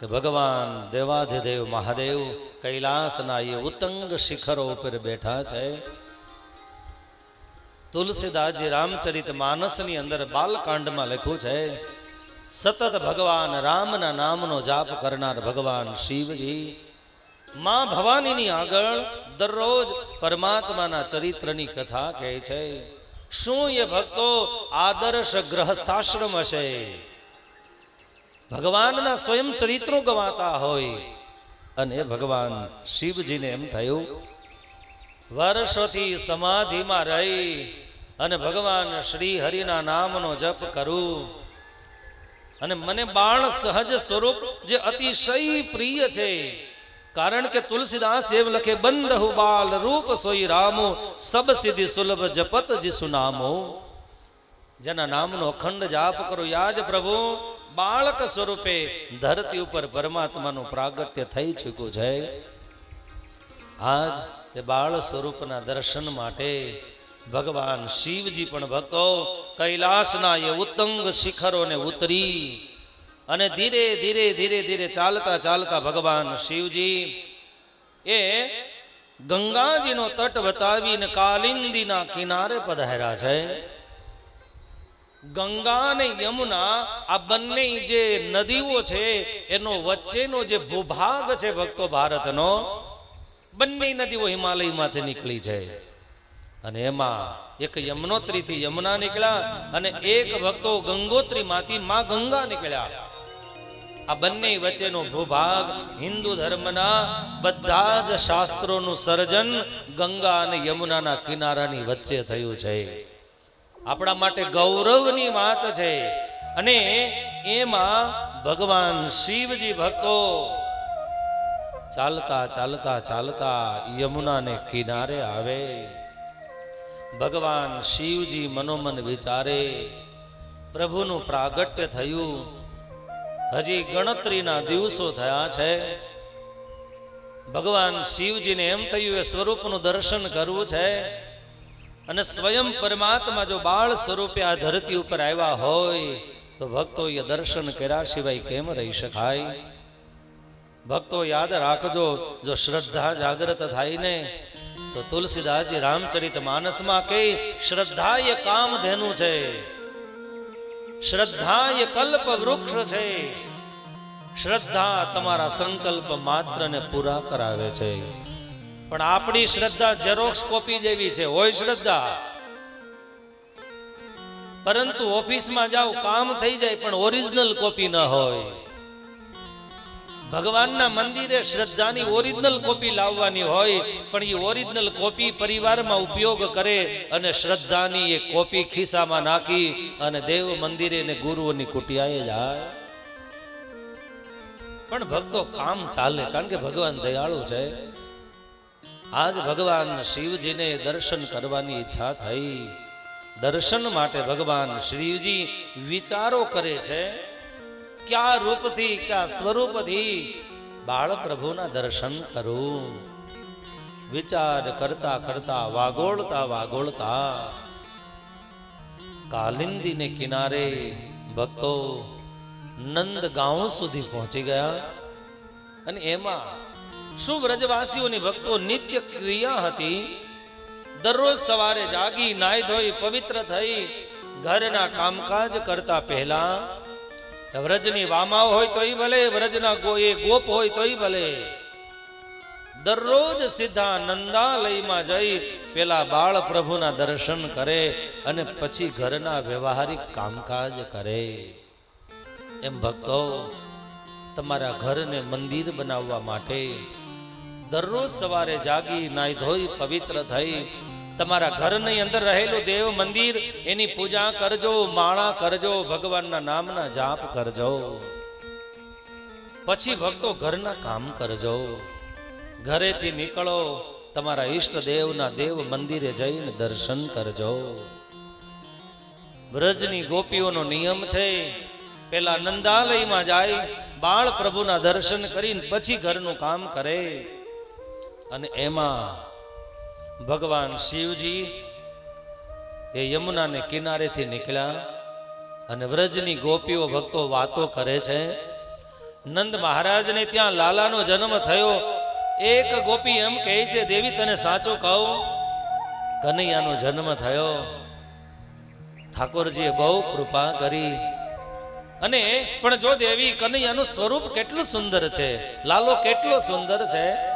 કે ભગવાન દેવાધિદેવ મહાદેવ કૈલાસના એ ઉત્તંગ શિખરો ઉપર બેઠા છે. તુલસીદાસજી રામચરિત માનસની અંદર બાલકાંડમાં લખ્યું છે, સતત ભગવાન રામના નામનો જાપ કરનાર ભગવાન શિવજી, માં ભવાનીની આગળ દરરોજ પરમાત્માના ચરિત્રની કથા કહે છે. શું એ ભક્તો આદર્શ ગ્રહસ્થાશ્રમ હશે? ભગવાનના સ્વયં ચરિત્રો ગવાતા હોય. અને ભગવાન શિવજીને એમ થયું, વર્ષોથી સમાધિમાં રહી અને ભગવાન શ્રી હરિના નામનો જપ કરું. અને મને બાળ સહજ સ્વરૂપ જે અતિશય પ્રિય છે. કારણ કે તુલસીદાસ એમ લખે, બંધ બાલ રૂપ સોઈ રામો, સબ સિદ્ધિ સુલભ જપત જીસુ નામો. જેના નામનો અખંડ જાપ કરો. યાદ પ્રભુ બાળક સ્વરૂપે ધરતી ઉપર પરમાત્માનું પ્રાગટ્ય થઈ ચૂક્યું છે. આજ તે બાળ સ્વરૂપના દર્શન માટે ભગવાન શિવજી પણ ભક્તો કૈલાસના એ ઉત્તંગ શિખરોને ઉતરી અને ધીરે ધીરે ધીરે ધીરે ચાલતા ચાલતા ભગવાન શિવજી એ ગંગાજીનો તટ બતાવીને કાલિંદીના કિનારે પધાર્યા છે. ગંગા અને યમુના આ બંને જે નદીઓ છે, એનો વચ્ચેનો જે ભૂભાગ છે ભક્તો ભારતનો, બંને નદીઓ હિમાલયમાંથી નીકળી છે. અને એમાં એક યમનોત્રીથી યમુના નીકળ્યા અને એક ભક્તો ગંગોત્રીમાંથી માં ગંગા નીકળ્યા. આ બંને વચ્ચેનો ભૂભાગ હિન્દુ ધર્મના બધા જ શાસ્ત્રોનું સર્જન ગંગા અને યમુનાના કિનારાની વચ્ચે થયું છે. આપણા માટે ગૌરવની વાત છે. અને એમાં ભગવાન શિવજી ભક્તો ચાલતા ચાલતા ચાલતા યમુનાને કિનારે આવે. ભગવાન શિવજી મનોમન વિચારે, પ્રભુનું પ્રાગટ્ય થયું. હજી ગણતરીના દિવસો થયા છે. ભગવાન શિવજીને એમ થયું, એ સ્વરૂપનું દર્શન કરવું છે. અને સ્વયં પરમાત્મા જો બાળ સ્વરૂપે આ ધરતી ઉપર આવ્યા હોય, તો ભક્તો એ દર્શન કર્યા સિવાય કેમ રહી શકાય? ભક્તો યાદ રાખજો, જો શ્રદ્ધા જાગૃત થાય ને તો તુલસીદાસજી રામચરિત માનસમાં કે શ્રદ્ધા એ કામધેનું છે. શ્રદ્ધા એ કલ્પ વૃક્ષ છે. શ્રદ્ધા તમારા સંકલ્પ માત્રને પૂરા કરાવે છે. પણ આપણી શ્રદ્ધા ઝેરોક્સ કોપી જેવી છે, હોય શ્રદ્ધા. પરંતુ ઓફિસમાં જાઓ, કામ થઈ જાય પણ ઓરિજિનલ કોપી ન હોય. ભગવાનના મંદિરે શ્રદ્ધાની ઓરિજિનલ કોપી લાવવાની હોય, પણ એ ઓરિજિનલ કોપી પરિવારમાં ઉપયોગ કરે અને શ્રદ્ધાની એ કોપી ખિસ્સામાં નાખી અને દેવ મંદિરે ને ગુરુઓની કુટિયાએ જાય. પણ ભક્તો કામ ચાલે, કારણ કે ભગવાન દયાળુ છે. આજ ભગવાન શિવજીને દર્શન કરવાની ઈચ્છા થઈ. દર્શન માટે ભગવાન શિવજી વિચારો કરે છે, ક્યાં રૂપથી, ક્યાં સ્વરૂપથી બાળ પ્રભુના દર્શન કરું? વિચાર કરતા કરતા, વાગોળતા વાગોળતા કાલિંદીને કિનારે ભક્તો નંદ ગાંવ સુધી પહોંચી ગયા. અને એમાં શું વ્રજવાસીઓની ભક્તો નિત્ય ક્રિયા હતી. દરરોજ સવારે જાગી નાય ધોઈ, પવિત્ર થઈ, ઘરના કામકાજ કરતા પહેલા વ્રજની વામાઓ હોય તોય ભલે, વ્રજના ગોએ ગોપ હોય તોય ભલે. દરરોજ સીધા નંદાલયમાં જઈ પેલા બાળ પ્રભુના દર્શન કરે અને પછી ઘરના વ્યવહારિક કામકાજ કરે. એમ ભક્તો, તમારા ઘરને મંદિર બનાવવા માટે દરરોજ સવારે જાગી, નાઈ ધોઈ, પવિત્ર થઈ. તમારા ઘરની અંદર રહેલું દેવ મંદિર, એની પૂજા કરજો, માળા કરજો, ભગવાનના નામના જાપ કરજો. પછી ભક્તો ઘરના કામ કરજો. ઘરેથી નીકળો, તમારા ઈષ્ટ દેવના દેવ મંદિરે જઈને દર્શન કરજો. વ્રજની ગોપીઓનો નિયમ છે, પેલા નંદાલયમાં જાય, બાળ પ્રભુના દર્શન કરીને પછી ઘરનું કામ કરે. અને એમાં ભગવાન શિવજી એ યમુનાને કિનારેથી નીકળ્યા અને વ્રજની ગોપીઓ ભક્તો વાતો કરે છે. નંદ મહારાજને ત્યાં લાલાનો જન્મ થયો. એક ગોપી એમ કહે છે, દેવી, તને સાચું કહું? કનૈયાનો જન્મ થયો. ઠાકોરજીએ બહુ કૃપા કરી. અને પણ જો દેવી કનૈયાનું સ્વરૂપ કેટલું સુંદર છે, લાલો કેટલો સુંદર છે.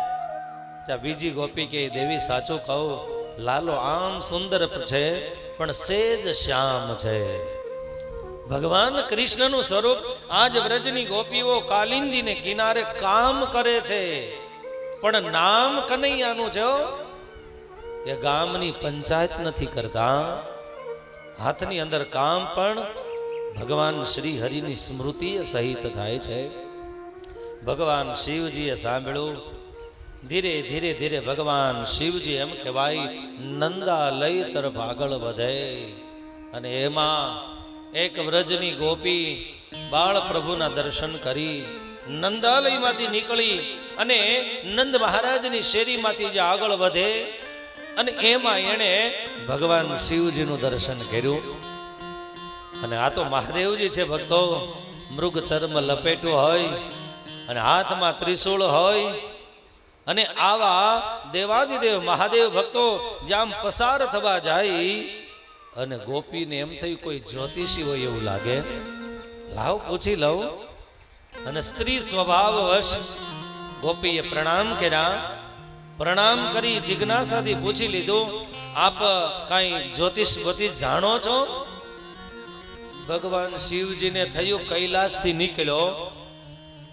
ત્યાં બીજી ગોપી કે, દેવી, સાચું કહું, લાલો આમ સુંદર છે, પણ સેજ શ્યામ છે. ભગવાન કૃષ્ણનું સ્વરૂપ આજ વ્રજની ગોપીઓ કાલિંદીને કિનારે કામ કરે છે. પણ નામ કનૈયાનું છે એ ગામની પંચાયત નથી કરતા. હાથની અંદર કામ પણ ભગવાન શ્રી હરિની સ્મૃતિ સહિત થાય છે. ભગવાન શિવજીએ સાંભળ્યું ધીરે ધીરે ધીરે ભગવાન શિવજી એમ કહેવાય, નંદાલય તરફ આગળ વધે. અને એમાં એક વ્રજની ગોપી બાળ પ્રભુના દર્શન કરી, નંદાલયમાંથી નીકળી અને નંદ મહારાજની શેરીમાંથી જે આગળ વધે, અને એમાં એણે ભગવાન શિવજીનું દર્શન કર્યું. અને આ તો મહાદેવજી છે ભક્તો મૃગ ચર્મ લપેટું હોય, અને હાથમાં ત્રિશૂળ હોય અને આવા દેવાદિદેવ, મહાદેવ ભક્તો જામ પસાર થવા જાય, અને ગોપીને એમ થયું કોઈ જ્યોતિષી હોય એવું લાગે. લાવ, પૂછી લઉં. અને સ્ત્રી સ્વભાવ વશ ગોપીએ પ્રણામ કર્યા. પ્રણામ કરી જિજ્ઞાસાથી પૂછી લીધું, આપ કાંઈ જ્યોતિષ જ્યોતિષ જાણો છો? ભગવાન શિવજીને થયું કૈલાસથી નીકળ્યો.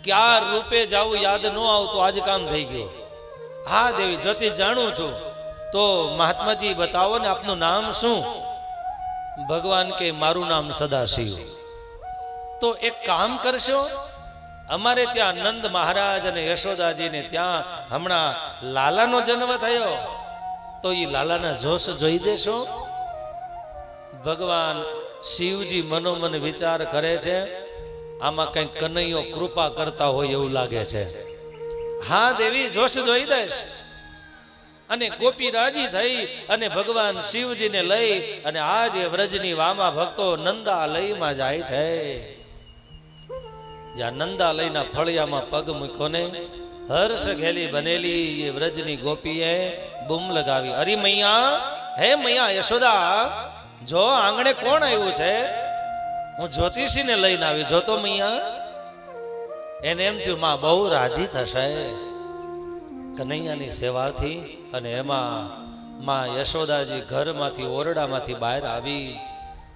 ક્યાં રૂપે જાવું યાદ ન આવતું, આજ કામ થઈ ગયું. હા દેવી, જ્યોતિ જાણું છું. તો મહાત્માજી, બતાવો ને આપનું નામ શું? ભગવાન કે મારું નામ સદાશિવ. તો એક કામ કરશો, અમારે ત્યાં નંદ મહારાજ અને યશોદાજીને ત્યાં હમણાં લાલાનો જન્મ થયો. તો એ લાલાના જોશ જોઈ દેશો. ભગવાન શિવજી મનોમન વિચાર કરે છે, આમાં કંઈક કનૈયો કૃપા કરતા હોય એવું લાગે છે. હા દેવી, જોશ જોઈ દઈશ. અને ગોપી રાજી થઈ અને ભગવાન શિવજીને લઈ અને આજે વ્રજની વામા ભક્તો નંદાલયમાં જાય છે. જ્યાં નંદાલયના ફળિયામાં પગ મૂક્યો ને હર્ષ ઘેલી બનેલી એ વ્રજની ગોપીએ બૂમ લગાવી. અરે મૈયા, હે મૈયા યશોદા, જો આંગણે કોણ આવ્યું છે? હું જ્યોતિષીને લઈને આવી. જોતો મૈયા એને એમ થયું, માં, બહુ રાજી થશે. કનૈયાની સેવાથી અને એમાં માં યશોદાજી ઘરમાંથી ઓરડામાંથી બહાર આવી,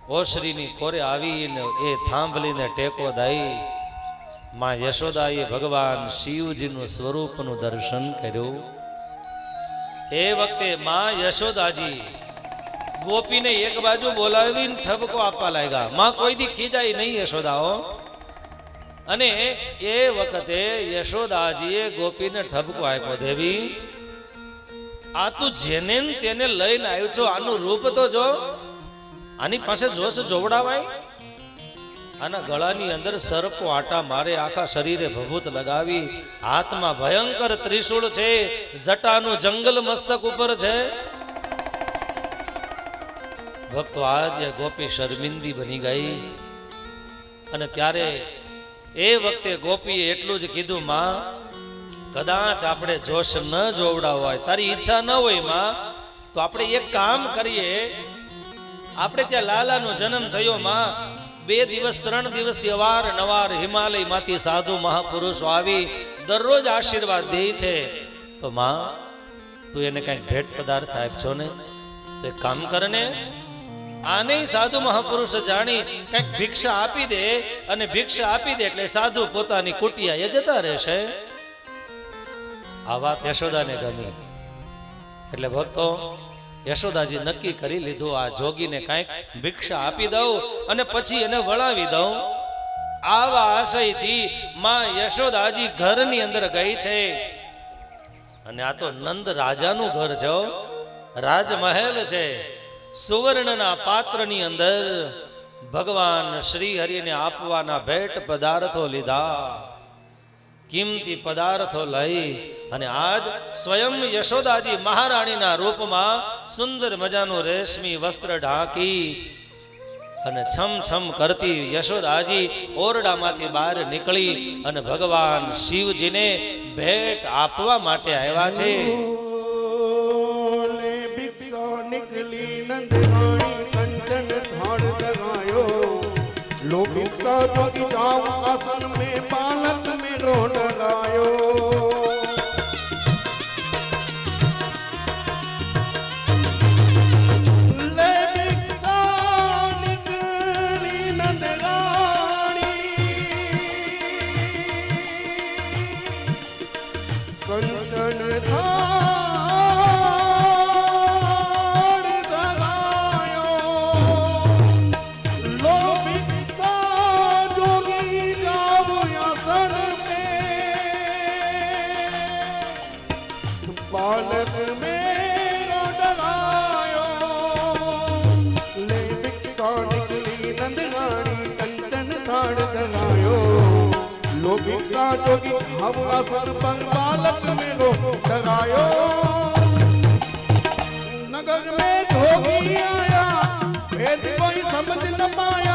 ઓસરીની કોરે આવીને એ થાંભલીને ટેકો દઈ, માં યશોદાએ ભગવાન શિવજીનું સ્વરૂપનું દર્શન કર્યું. એ વખતે માં યશોદાજી ગોપીને એક બાજુ બોલાવીને ઠપકો આપવા લાગ્યા. માં, કોઈ દી ખીજાય નહીં યશોદાઓ અને એ વખતે યશોદાજીએ ગોપીને ઠપકો આપ્યો, દેવી, આ તું જેને તેને લઈને આવ્યો છો, આનું રૂપ તો જો, આની પાસે જોશ જોવડાવાય? આના ગળાની અંદર સર્પો આટા મારે આખા શરીરે ભભૂત લગાવી, હાથમાં ભયંકર ત્રિશૂળ છે, જટાનું જંગલ મસ્તક ઉપર છે. ભક્તો, આજે ગોપી શર્મિંદી બની ગઈ. અને ત્યારે એ વખતે ગોપીએ એટલું જ કીધું, માં, કદાચ આપણે જોશ ન જોવડાવ હોય, તારી ઈચ્છા ન હોય, માં, તો આપણે એક કામ કરીએ. આપણે ત્યાં લાલાનો જન્મ થયો, માં. બે દિવસ, ત્રણ દિવસથી અવાર નવાર હિમાલયમાંથી સાધુ મહાપુરુષો આવી દરરોજ આશીર્વાદ દે છે. તો, માં, તું એને કઈ ભેટ પદાર્થ આપજો ને. તો એક કામ કરને ને આને સાધુ મહાપુરુષ જાણી કંઈક ભિક્ષા આપી દે અને ભિક્ષા આપી દે એટલે સાધુ પોતાની કુટિયાએ જતા રહેશે. આ વાત યશોદાને ગમી. એટલે ભક્તો, યશોદાજી નક્કી કરી લીધું, આ જોગીને કાંઈક ભિક્ષા આપી દઉં અને પછી એને વળાવી દઉં. આવા આશયથી માં યશોદાજી ઘરની અંદર ગઈ છે. અને આ તો નંદ રાજાનું ઘર છે. રાજમહેલ છે. સુવર્ણના પાત્રની અંદર ભગવાન શ્રી હરિને આપવાના ભેટ પદાર્થો લીધા. કિંમતી પદાર્થો લઈ અને આજ સ્વયં યશોદાજી મહારાણીના રૂપમાં સુંદર મજાનું રેશમી વસ્ત્ર ઢાંકી અને છમ છમ કરતી યશોદાજી ઓરડામાંથી બહાર નીકળી અને ભગવાન શિવજીને ભેટ આપવા માટે આવ્યા છે. નીકળી નંદવાણી કંચન ધાણ લગાયો લોભિત સાધુ ભિક્ષા જોગી હવા સરપંચ બાલક મેલો ડરાયો નગર મેં જોગી આયા ભેદ કોઈ સમજ ન પાયા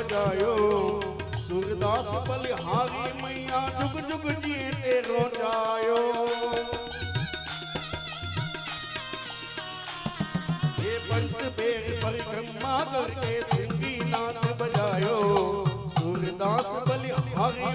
રજાયો સુરદાસ બલિહારી મૈયા જુગ જુગ જીતે રોજાયો. એ પંચ બેર પરિક્રમા કરકે સિંગી નાથ બજાયો. સુરદાસ બલિહારી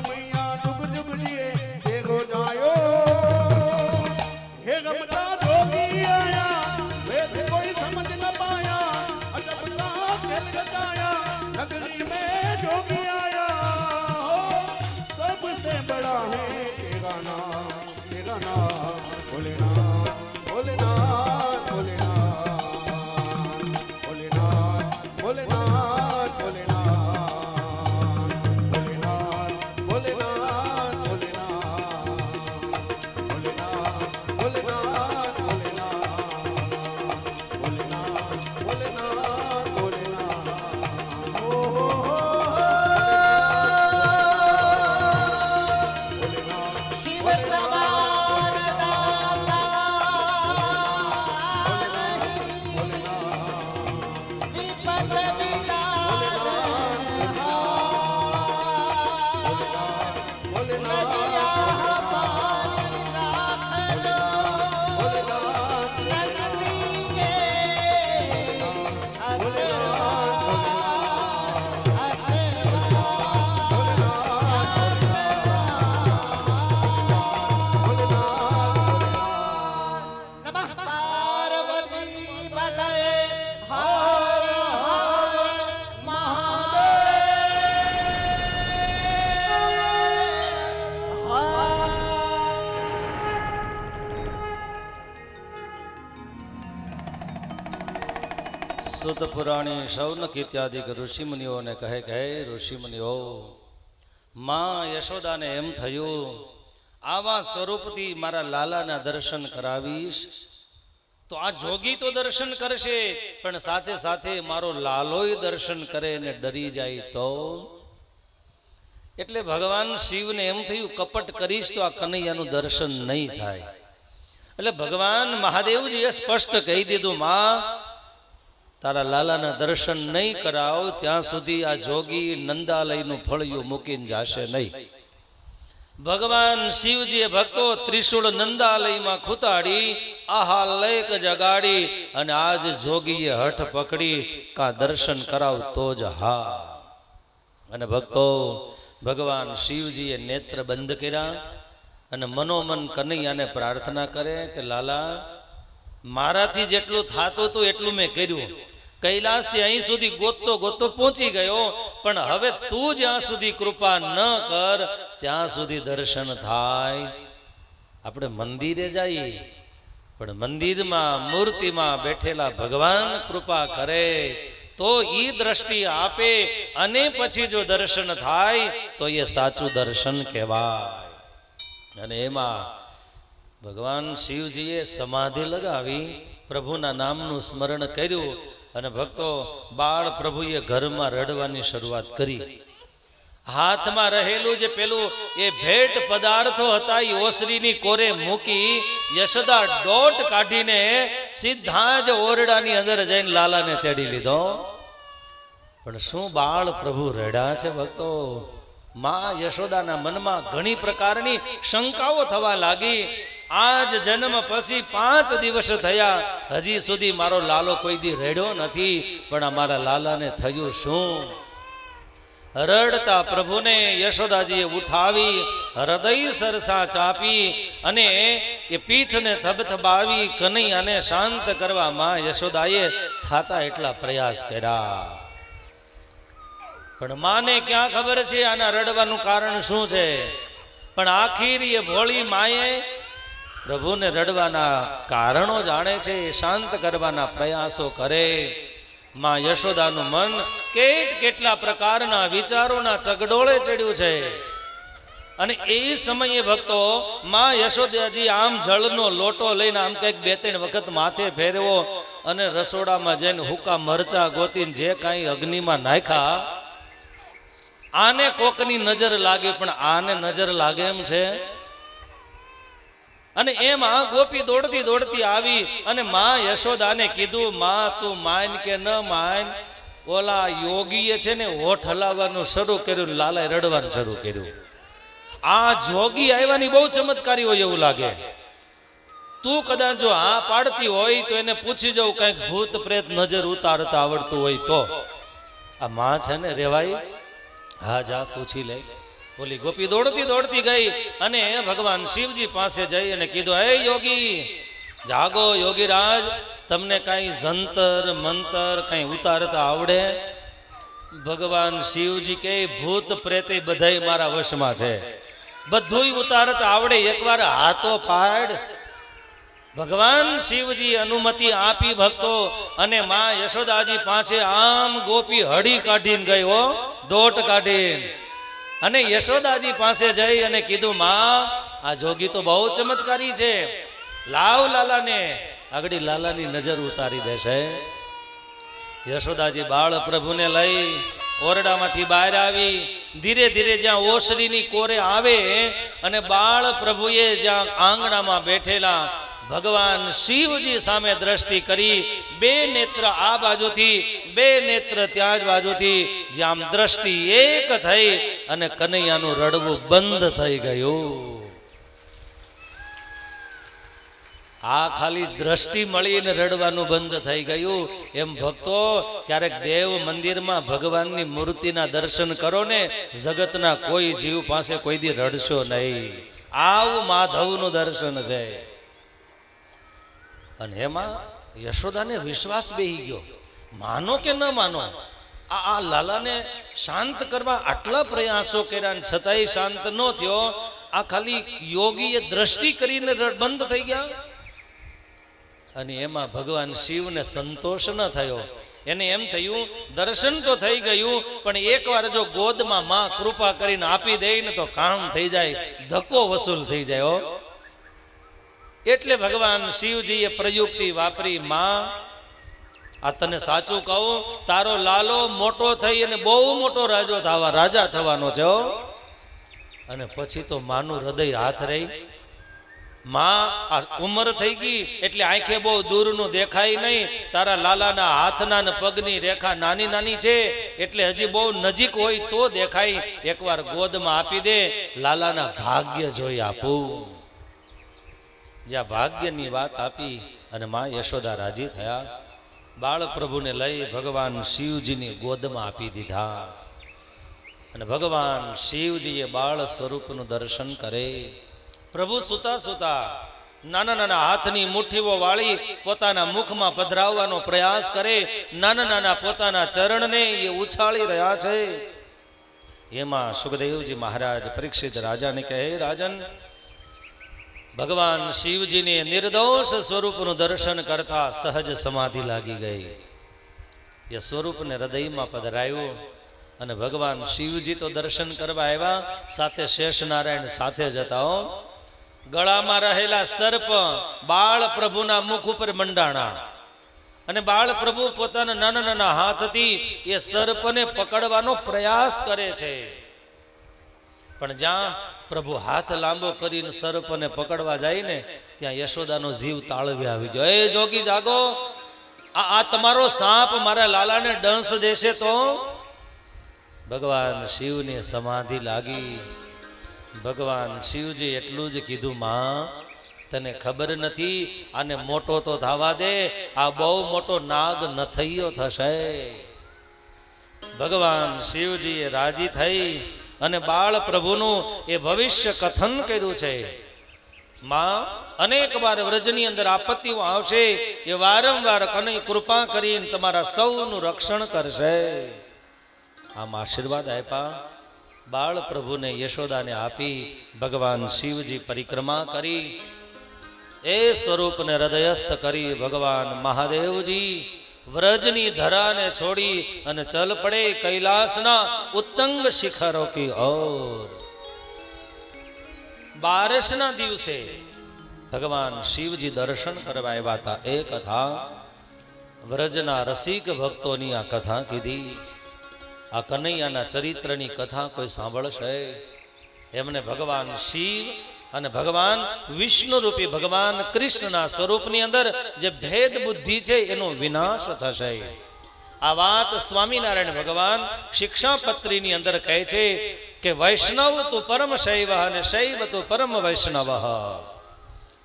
સુત પુરાણી સૌનક ઇત્યાદિક ઋષિમુનિઓને કહે કે, હે ઋષિમુનિઓ, માં યશોદાને એમ થયું, આવા સ્વરૂપથી મારા લાલાના દર્શન કરાવીશ. તો આ જોગી તો દર્શન કરશે, પણ સાથે સાથે મારો લાલોય દર્શન કરે ને ડરી જાય તો? એટલે ભગવાન શિવને એમ થયું, કપટ કરીશ તો આ કનૈયાનું દર્શન નહીં થાય. એટલે ભગવાન મહાદેવજીએ સ્પષ્ટ કહી દીધું, માં તારા લાલાના દર્શન નહીં કરાવ, ત્યાં સુધી આ જોગી નંદાલયનું ફળિયું મૂકીને જાશે નહીં. ભગવાન શિવજીએ ભક્તો ત્રિશુળ નંદાલયમાં ખૂતાડી, આહા લેક જગાડી અને આજ જોગીએ હઠ પકડી, કા દર્શન કરાવ તો જ હા. અને ભક્તો, ભગવાન શિવજીએ નેત્ર બંધ કર્યા અને મનોમન કનૈયાને પ્રાર્થના કરે કે, લાલા, મારાથી જેટલું થાતું હતું એટલું મેં કર્યું. કૈલાસથી અહીં સુધી ગોતતો ગોતતો પહોંચી ગયો. પણ હવે તું જ્યાં સુધી કૃપા ન કર, ત્યાં સુધી દર્શન થાય. આપણે મંદિરે જઈએ. પણ મંદિરમાં, મૂર્તિમાં બેઠેલા ભગવાન કૃપા કરે. તો ઈ દ્રષ્ટિ આપે અને પછી જો દર્શન થાય, તો એ સાચું દર્શન કહેવાય. અને એમાં ભગવાન શિવજીએ સમાધિ લગાવી, પ્રભુના નામનું સ્મરણ કર્યું. અને ભક્તો, બાળ પ્રભુએ ઘરમાં રડવાની શરૂઆત કરી. હાથમાં રહેલું જે પેલું એ ભેટ પદાર્થો હતા એ ઓસરીની કોરે મૂકી, યશોદા ડોટ કાઢીને સીધા જ ઓરડાની અંદર જઈને લાલાને તેડી લીધો. પણ શું બાળ પ્રભુ રડ્યા છે ભક્તો? માં યશોદાના મનમાં ઘણી પ્રકારની શંકાઓ થવા લાગી. આજ જન્મ પછી પાંચ દિવસ થયા. હજી સુધી મારો લાલો કોઈ દી રેડ્યો નથી, પણ અમારા લાલાને થયું શું? રડતા પ્રભુને યશોદાજીએ ઉઠાવી, હૃદય સરસા ચાપી અને એ પીઠને થબથબાવી કનૈયાને શાંત કરવા માં યશોદાએ થાતા એટલા પ્રયાસ કર્યા. પણ માને ક્યાં ખબર છે આના રડવાનું કારણ શું છે? પણ આખીર એ ભોળી માએ પ્રભુને રડવાના કારણો જાણે છે શાંત કરવાના પ્રયાસો કરે. માં યશોદાનું મન કેટ કેટલા પ્રકારના વિચારોના ચગડોળે ચડ્યું છે. અને એ સમયે ભક્તો માં યશોદાજી આમ જળનો લોટો લઈને આમ કંઈક બે ત્રણ વખત માથે ફેરવો અને રસોડામાં જઈને હુકા મરચા ગોતીને જે કાંઈ અગ્નિમાં નાખ્યા, આને કોકની નજર લાગે, પણ આને નજર લાગે એમ છે. અને એમાં ગોપી દોડતી દોડતી આવી અને માં યશોદાને કીધું, માં, તું માન કે ન માન? ઓલા યોગીએ છે ને હોઠ હલાવવાનું શરૂ કર્યું લાલાએ રડવાનું શરૂ કર્યું. આ જોગી આવ્યાની બહુ ચમત્કારી હોય એવું લાગે. તું કદાચ જો હા પાડતી હોય તો એને પૂછી જવું કંઈક ભૂત પ્રેત નજર ઉતારતા આવડતું હોય તો. આ માં છે ને રેવાય હા, જા, પૂછી લે. બોલી, ગોપી દોડતી દોડતી ગઈ અને ભગવાન શિવજી પાસે જઈ અને કીધું, હે યોગી, જાગો યોગીરાજ, તમને કઈ જંતર, મંતર કઈ ઉતારતા આવડે? ભગવાન શિવજી કે, ભૂત પ્રેતે બધાય મારા વશમાં છે. બધુંય ઉતારતા આવડે, એકવાર હાથો પાડ. ભગવાન શિવજી અનુમતિ આપી ભક્તો અને માં યશોદાજી પાસે આમ ગોપી હળી કાઢીને ગયો, દોટ કાઢીને. અને યશોદાજી પાસે જઈ અને કીધું, માં, આ જોગી તો બહુ ચમત્કારી છે. લાવ લાલાને. આગળ લાલાની નજર ઉતારી દેશે. યશોદાજી બાળ પ્રભુને લઈ ઓરડામાંથી બહાર આવી. ધીરે ધીરે જ્યાં ઓસરીની કોરે આવે અને બાળ પ્રભુએ જ્યાં આંગણામાં બેઠેલા ભગવાન શિવજી સામે દ્રષ્ટિ કરી બે નેત્ર આ બાજુથી, બે નેત્ર ત્યાં જ બાજુથી જ્યાં દ્રષ્ટિ એક થઈ અને કનૈયાનું રડવું બંધ થઈ ગયું. આ ખાલી દ્રષ્ટિ મળીને રડવાનું બંધ થઈ ગયું. એમ ભક્તો, ક્યારેક દેવ મંદિરમાં ભગવાનની મૂર્તિના દર્શન કરો ને, જગતના કોઈ જીવ પાસે કોઈ દી રડશો નહીં. આવું માધવનું દર્શન છે. અને એમાં યશોદાને વિશ્વાસ બેહી ગયો. માનો કે ન માનો, આ આ લાલાને શાંત કરવા આટલા પ્રયાસો કર્યા છતાંય શાંત ન થયો. આ ખાલી યોગીએ દ્રષ્ટિ કરીને બંધ થઈ ગયા. અને એમાં ભગવાન શિવને સંતોષ ન થયો. એને એમ થયું, દર્શન તો થઈ ગયું, પણ એકવાર જો ગોદમાં માં કૃપા કરીને આપી દે ને તો કામ થઈ જાય, ધક્કો વસૂલ થઈ જાય એટલે ભગવાન શિવજીએ પ્રયુક્તિ વાપરી, માં, આ તને સાચું કહું, તારો લાલો મોટો થઈ અને બહુ મોટો રાજો થવા, રાજા થવાનો છે અને પછી તો માનું હૃદય હાથ રહી. માં, આ ઉંમર થઈ ગઈ, એટલે આંખે બહુ દૂરનું દેખાય નહીં. તારા લાલાના હાથના ને પગની રેખા નાની નાની છે, એટલે હજી બહુ નજીક હોય તો દેખાય. એકવાર ગોદમાં આપી દે, લાલાના ભાગ્ય જોઈ આપું. જ્યાં ભાગ્યની વાત આપી અને મા યશોદા રાજી થયા, બાળ પ્રભુને લઈ ભગવાન શિવજીની ગોદમાં આપી દીધા. અને ભગવાન શિવજીએ બાળ સ્વરૂપનું દર્શન કરે. પ્રભુ સુતા સુતા નાના નાના હાથની મુઠ્ઠીઓ વાળી પોતાના મુખમાં પધરાવવાનો પ્રયાસ કરે, નાના નાના પોતાના ચરણને એ ઉછાળી રહ્યા છે. એમાં સુખદેવજી મહારાજ પરીક્ષિત રાજાને કહે, રાજન ભગવાન શિવજીને નિર્દોષ સ્વરૂપનું દર્શન કરતા સહજ સમાધિ લાગી ગઈ. એ સ્વરૂપને હૃદયમાં પધરાયું અને ભગવાન શિવજી તો દર્શન કરવા આવ્યા, સાથે શેષ નારાયણ સાથે જતા હો. ગળામાં રહેલા સર્પ બાળ પ્રભુના મુખ ઉપર મંડાણા અને બાળ પ્રભુ પોતાના નાના નાના હાથથી એ સર્પને પકડવાનો પ્રયાસ કરે છે. પણ જ્યાં પ્રભુ હાથ લાંબો કરીને સર્પને પકડવા જાય ને, ત્યાં યશોદાનો જીવ તાળવે આવી ગયો. એ જોગી જાગો. આ આ તમારો સાપ મારા લાલાને ડંસ દેશે તો? ભગવાન શિવને સમાધિ લાગી. ભગવાન શિવજી એટલું જ કીધું, માં, તને ખબર નથી, આને મોટો તો થવા દે, આ બહુ મોટો નાગ નથૈયો થશે. ભગવાન શિવજીએ રાજી થઈ અને બાળ પ્રભુનું એ ભવિષ્ય કથન કર્યું છે. માં, અનેક વાર વ્રજની અંદર આપત્તિઓ આવશે, એ વારંવાર કનૈ કૃપા કરીને તમારા સૌનું રક્ષણ કરશે. આમ આશીર્વાદ આપ્યા. બાળ પ્રભુને યશોદાને આપી, ભગવાન શિવજી પરિક્રમા કરી. એ સ્વરૂપને હૃદયસ્થ કરી ભગવાન મહાદેવજી વ્રજની ધરાને છોડી અને ચલ પડે કૈલાસના ઉત્તંગ શિખરો કી ઓર. બારસના દિવસે ભગવાન શિવજી દર્શન કરવા આવ્યા હતા. એ કથા વ્રજના રસિક ભક્તોની આ કથા કીધી. આ કનૈયાના ચરિત્રની કથા કોઈ સાંભળશે? એમને ભગવાન શિવ અને ભગવાન વિષ્ણુ રૂપી ભગવાન કૃષ્ણના સ્વરૂપની અંદર જે ભેદ બુદ્ધિ છે એનો વિનાશ થશે. આ વાત સ્વામિનારાયણ ભગવાન શિક્ષાપત્રીની અંદર કહે છે કે વૈષ્ણવ તું પરમ શૈવ અને શૈવ તું પરમ વૈષ્ણવ.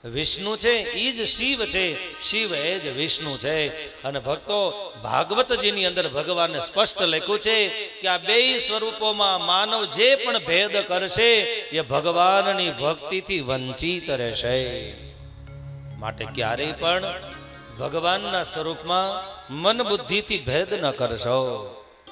વિષ્ણુ છે એ જ શિવ છે. શિવ એ જ વિષ્ણુ છે. અને ભક્તો, ભાગવતજીની અંદર ભગવાને સ્પષ્ટ લખ્યું છે કે આ બે સ્વરૂપોમાં માનવ જે પણ ભેદ કરશે, એ ભગવાનની ભક્તિથી વંચિત રહેશે. માટે ક્યારેય પણ ભગવાનના સ્વરૂપમાં મન બુદ્ધિથી ભેદ ન કરશો.